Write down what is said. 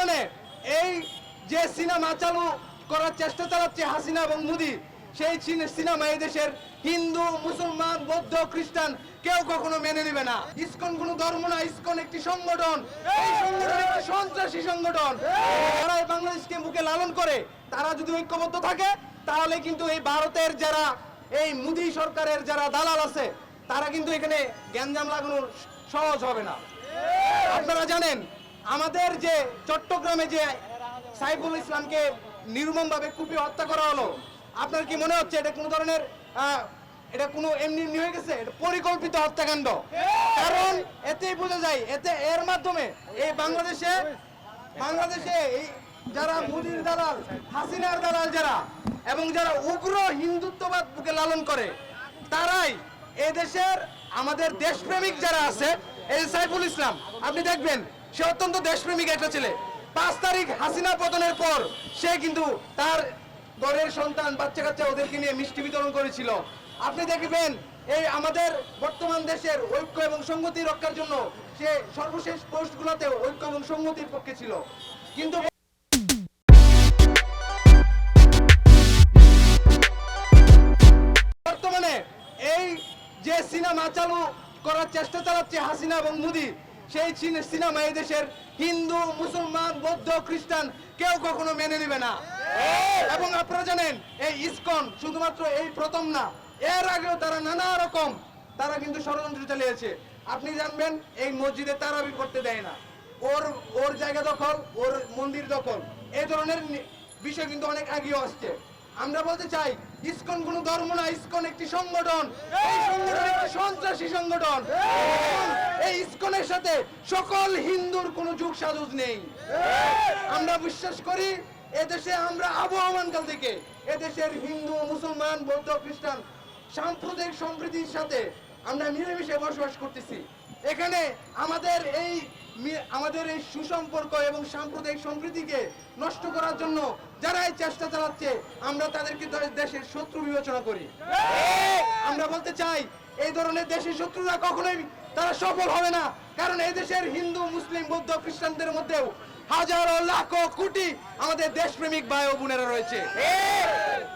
বর্তমানে এই যে সিনেমা চালু করার চেষ্টা চালাচ্ছে হাসিনা এবং মোদি, সেই সিনেমা দেশের হিন্দু, মুসলমান, বৌদ্ধ, খ্রিস্টান কেউ কখনো মেনে নেবে না। ইসকন কোনো ধর্ম না, ইসকন একটি সংগঠন। এই সংগঠন একটি সন্ত্রাসী সংগঠন। যারা বাংলাদেশকে মুখে লালন করে, তারা যদি ঐক্যবদ্ধ থাকে, তাহলে কিন্তু এই ভারতের যারা, এই মোদি সরকারের যারা দালাল আছে, তারা কিন্তু এখানে গ্যাঞ্জাম লাগানোর সহজ হবে না। আপনারা জানেন আমাদের যে চট্টগ্রামে যে সাইফুল ইসলামকে নির্মমভাবে কুপিয়ে হত্যা করা হলো, আপনার কি মনে হচ্ছে এটা কোনো ধরনের এটা কোনো এমনি হয়ে গেছে? এটা পরিকল্পিত হত্যাকাণ্ড। কারণ এতেই বোঝা যায়, এতে এর মাধ্যমে এই বাংলাদেশে বাংলাদেশে এই যারা মোদির দালাল, হাসিনার দালাল যারা, এবং যারা উগ্র হিন্দুত্ববাদ বুকে লালন করে, তারাই এদেশের আমাদের দেশপ্রেমিক যারা আছে এই সাইফুল ইসলাম, আপনি দেখবেন, সে অত্যন্ত দেশপ্রেমিক একটা ছেলে। পাঁচ তারিখ হাসিনা পতনের পর সে কিন্তু তার ঘরের সন্তান বাচ্চা কাচ্চা ওদেরকে নিয়ে মিষ্টি বিতরণ করেছিল। আপনি দেখবেন, এই আমাদের বর্তমান দেশের ঐক্য এবং সংহতি রক্ষার জন্য সে সর্বশেষ পোস্টগুলোতে ঐক্য এবং সংহতির পক্ষে ছিল। কিন্তু বর্তমানে এই যে সিনেমা চালু করার চেষ্টা চালাচ্ছে হাসিনা এবং মোদি। সেই সিনেমা এই দেশের হিন্দু, মুসলমান, বৌদ্ধ, খ্রিস্টান কেউ কখনো মেনে নেবে না। এবং আপনারা জানেন, এই ইসকন শুধুমাত্র এই প্রথম না, এর আগেও তারা নানা রকম, তারা কিন্তু ষড়যন্ত্র চালিয়েছে। আপনি জানবেন, এই মসজিদে তারাবি করতে দেয় না। ওর ওর জায়গা দখল, ওর মন্দির দখল। এই ধরনের বিষয় কিন্তু অনেক আগেও আসছে। আমরা বলতে চাই ইসকন কোন ধর্ম না ইসকন একটি সংগঠন। এই সংগঠন একটি সন্ত্রাসী সংগঠন। এই ইসকনের সাথে সকল হিন্দুর কোনো যুগ সাজুজ নেই। আমরা বিশ্বাস করি এদেশে আমরা আবহমানকাল থেকে এদেশের হিন্দু মুসলমান বৌদ্ধ খ্রিস্টান সাম্প্রদায়িক সম্প্রীতির সাথে আমরা মিলেমিশে বসবাস করতেছি। এখানে আমাদের এই আমাদের এই সুসম্পর্ক এবং সাম্প্রদায়িক সম্প্রীতিকে নষ্ট করার জন্য যারা এই চেষ্টা চালাচ্ছে, আমরা তাদেরকে দেশের শত্রু বিবেচনা করি। আমরা বলতে চাই, এই ধরনের দেশের শত্রুরা কখনোই তারা সফল হবে না, কারণ এই দেশের হিন্দু, মুসলিম, বৌদ্ধ, খ্রিস্টানদের মধ্যেও হাজারো, লাখো, কোটি আমাদের দেশপ্রেমিক ভাই ও বোনেরা রয়েছে।